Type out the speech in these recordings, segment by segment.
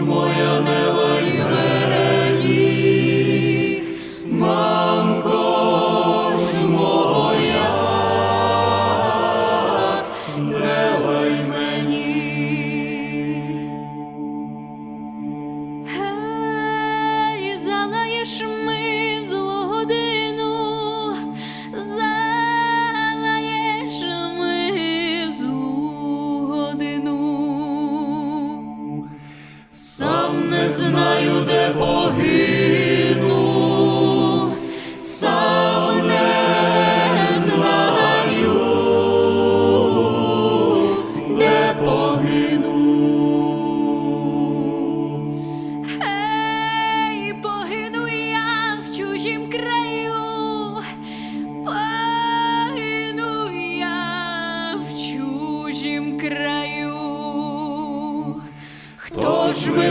ж моя не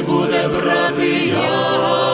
буде брати яму?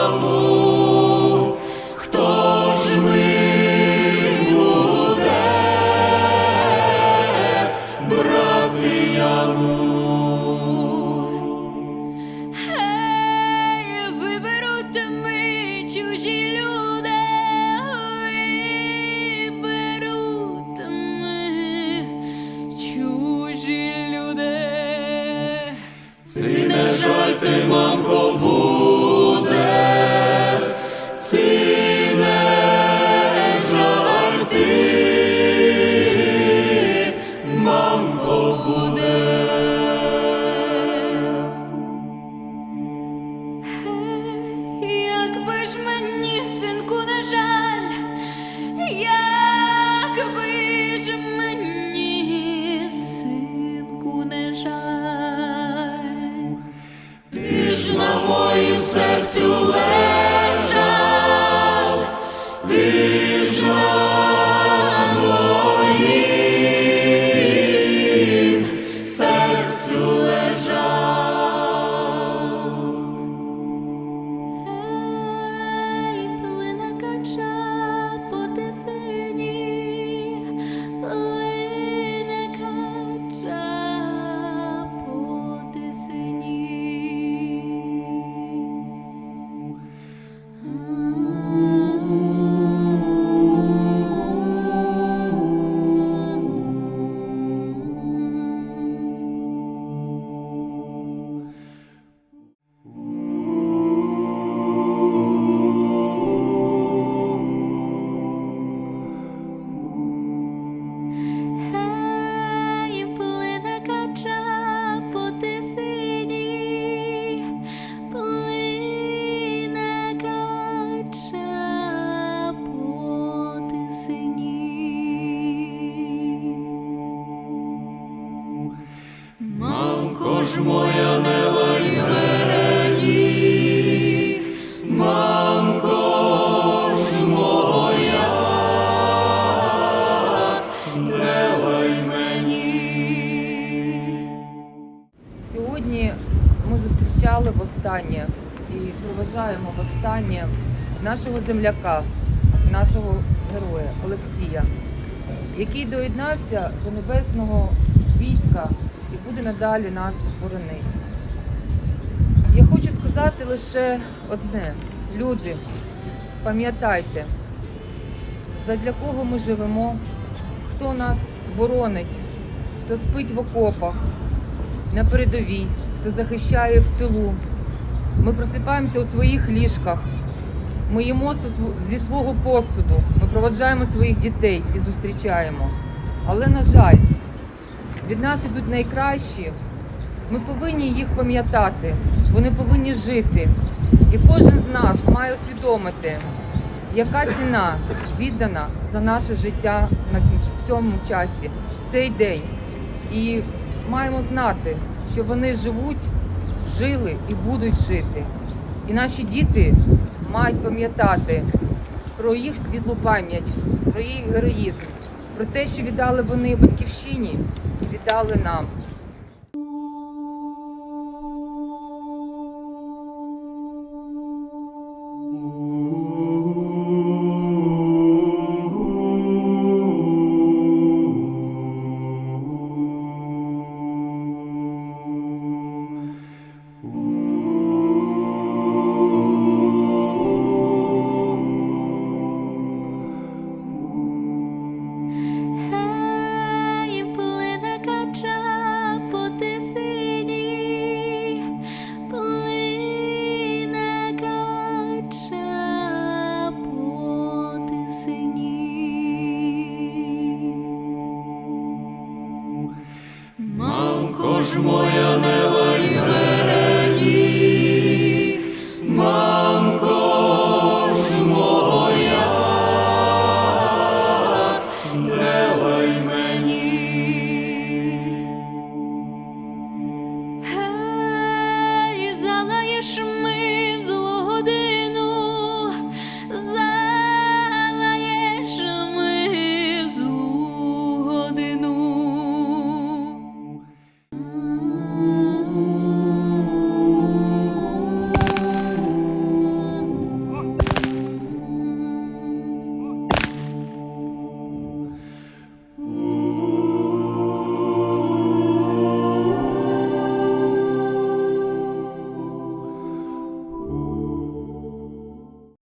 Ж моя не лай мамко ж моя, не лай. Сьогодні ми зустрічали востаннє і проважаємо востаннє нашого земляка, нашого героя Олексія, який доєднався до небесного війська і буде надалі нас боронити. Я хочу сказати лише одне: люди, пам'ятайте, задля кого ми живемо, хто нас боронить, хто спить в окопах, на передовій, хто захищає в тилу. Ми просипаємося у своїх ліжках, ми їмо зі- свого посуду, ми проводжаємо своїх дітей і зустрічаємо. Але, на жаль, від нас ідуть найкращі. Ми повинні їх пам'ятати, вони повинні жити. І кожен з нас має усвідомити, яка ціна віддана за наше життя на цьому часі, в цей день. І маємо знати, що вони живуть, жили і будуть жити. І наші діти мають пам'ятати про їх світлу пам'ять, про їх героїзм, про те, що віддали вони батьківщині і віддали нам. Мамко ж моя нела.